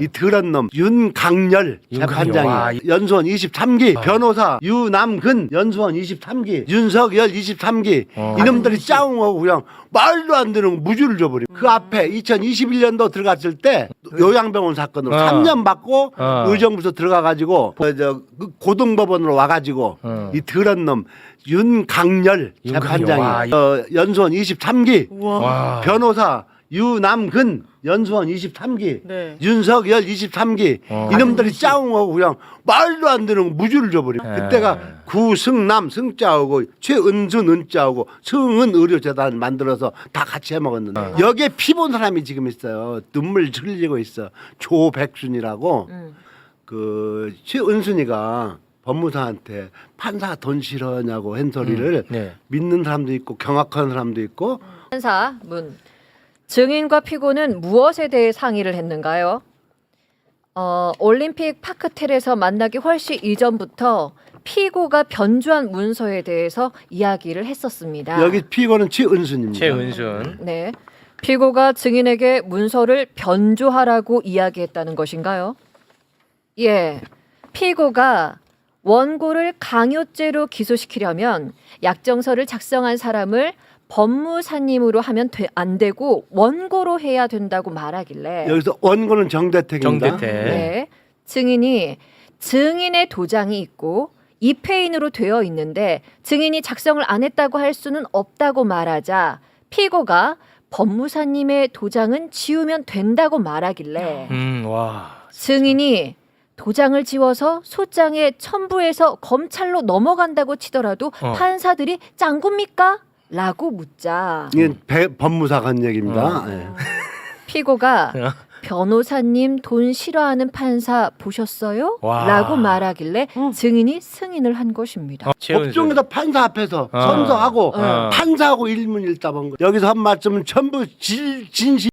이 더러운 놈 윤강렬 윤강렬, 재판장이 와, 이- 연수원 23기 아. 변호사 유남근 연수원 23기 윤석열 23기 어. 이놈들이 짜웅하고 그냥 말도 안 되는 무주를 줘버려 그 앞에 2021년도 들어갔을 때 요양병원 사건으로 어. 3년 받고 어. 의정부서 들어가가지고 그, 저, 그 고등법원으로 와가지고 어. 이 더러운 놈 윤강렬 윤강렬, 재판장이 와, 이- 어, 연수원 23기 와. 변호사 유남근 연수원 23기 네. 윤석열 23기 어. 이놈들이 짜웅하고 그냥 말도 안 되는 무주를 줘버려 네. 그때가 구승남 승자하고 최은순 은자하고 승은 의료재단 만들어서 다 같이 해먹었는데 어. 여기에 피본 사람이 지금 있어요 눈물 흘리고 있어 조백순이라고 음. 그 최은순이가 법무사한테 판사 돈 싫어하냐고 한 소리를 네. 믿는 사람도 있고 경악하는 사람도 있고 판사 문 증인과 피고는 무엇에 대해 상의를 했는가요? 어, 올림픽 파크텔에서 만나기 훨씬 이전부터 피고가 변조한 문서에 대해서 이야기를 했었습니다. 여기 피고는 최은순입니다. 최은순. 네. 피고가 증인에게 문서를 변조하라고 이야기했다는 것인가요? 예. 피고가 원고를 강요죄로 기소시키려면 약정서를 작성한 사람을 법무사님으로 하면 돼- 안 되고 원고로 해야 된다고 말하길래 여기서 원고는 정대택입니다. 정대택. 네. 증인이 증인의 도장이 있고 입회인으로 되어 있는데 증인이 작성을 안 했다고 할 수는 없다고 말하자 피고가 법무사님의 도장은 지우면 된다고 말하길래 음, 와. 증인이 도장을 지워서 소장에 첨부해서 검찰로 넘어간다고 치더라도 어. 판사들이 짱굽니까? 라고 묻자 이게 배- 법무사 간 얘기입니다. 어. 예. 피고가 어. 변호사님 돈 싫어하는 판사 보셨어요? 와. 라고 말하길래 증인이 승인을 한 것입니다. 어, 최은순. 법정에서 판사 앞에서 어. 선서하고 어. 판사하고 일문일답한 거. 여기서 한 말씀은 전부 질, 진실.